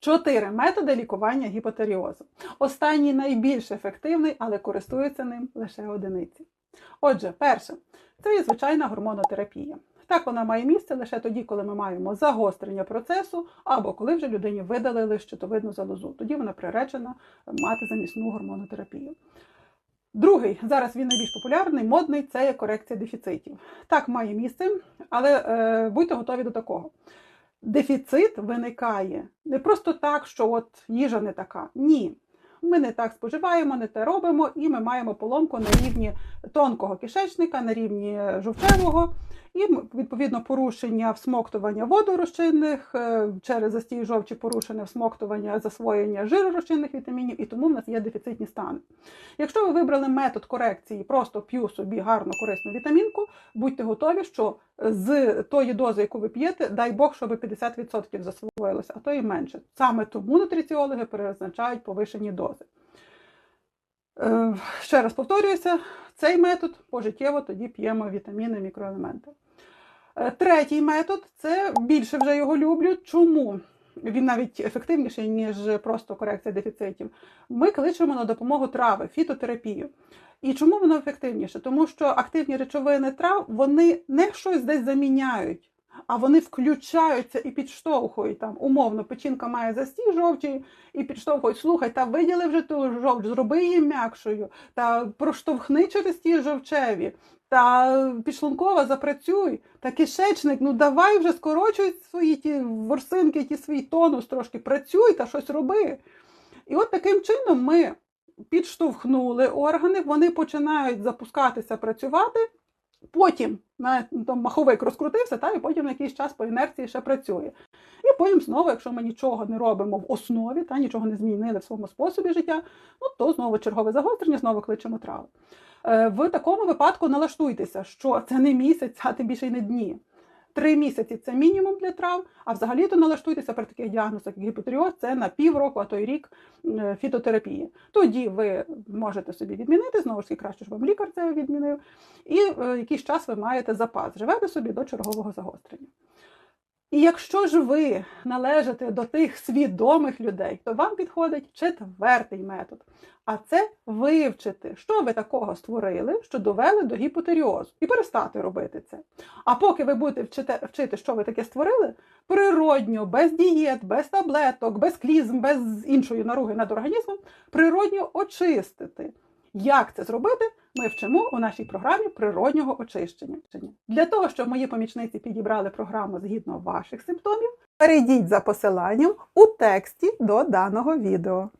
Чотири методи лікування гіпотеріозу. Останній найбільш ефективний, але користуються ним лише одиниці. Отже, перше, це є звичайна гормонотерапія. Так вона має місце лише тоді, коли ми маємо загострення процесу, або коли вже людині видалили щитовидну залозу. Тоді вона приречена мати замісну гормонотерапію. Другий, зараз він найбільш популярний, модний це є корекція дефіцитів. Так має місце, але е, будьте готові до такого. Дефіцит виникає не просто так, що от їжа не така. Ні. Ми не так споживаємо, не те робимо, і ми маємо поломку на рівні тонкого кишечника, на рівні жовчевого, і відповідно порушення всмоктування водорозчинних е, через застій жовчі, порушене всмоктування засвоєння жиророзчинних вітамінів, і тому в нас є дефіцитні стани. Якщо ви вибрали метод корекції, просто п'ю собі гарну корисну вітамінку, будьте готові, що з тої дози, яку ви п'єте, дай Бог, щоб 50% засвоїлося, а то і менше. Саме тому нутриціологи перезначають повишені дози. Е, Ще раз повторююся, цей метод пожиттєво тоді п'ємо вітаміни, мікроелементи. Е, Третій метод це більше вже його люблю. Чому? Він навіть ефективніший, ніж просто корекція дефіцитів. Ми кличемо на допомогу трави, фітотерапію. І чому воно ефективніше? Тому що активні речовини трав вони не щось десь заміняють, а вони включаються і підштовхують там. Умовно, печінка має застій жовчі і підштовхують. Слухай, та виділи вже ту жовч, зроби її м'якшою, та проштовхни через ті жовчеві. Та підшлункова запрацюй, та кишечник, ну давай вже скорочуй свої ті ворсинки, ті свій тонус трошки, працюй та щось роби. І от таким чином ми підштовхнули органи, вони починають запускатися, працювати. Потім на, там, маховик розкрутився, та, і потім на якийсь час по інерції ще працює. І потім знову, якщо ми нічого не робимо в основі, та, нічого не змінили в своєму способі життя, ну, то знову чергове загострення, знову кличемо трави. Е, В такому випадку налаштуйтеся, що це не місяць, а тим більше й не дні. Три місяці це мінімум для трав, а взагалі-то налаштуйтеся при таких діагнозах, як гіпотеріоз, це на півроку, а то й рік е, фітотерапії. Тоді ви можете собі відмінити, знову ж таки, краще, щоб вам лікар це відмінив, і е, якийсь час ви маєте запас, живете собі до чергового загострення. І якщо ж ви належите до тих свідомих людей, то вам підходить четвертий метод. А це вивчити, що ви такого створили, що довели до гіпотеріозу, і перестати робити це. А поки ви будете вчити, вчити, що ви таке створили, природньо, без дієт, без таблеток, без клізм, без іншої наруги над організмом, природньо очистити. Як це зробити, ми вчимо у нашій програмі природнього очищення. Для того, щоб мої помічниці підібрали програму згідно ваших симптомів, перейдіть за посиланням у тексті до даного відео.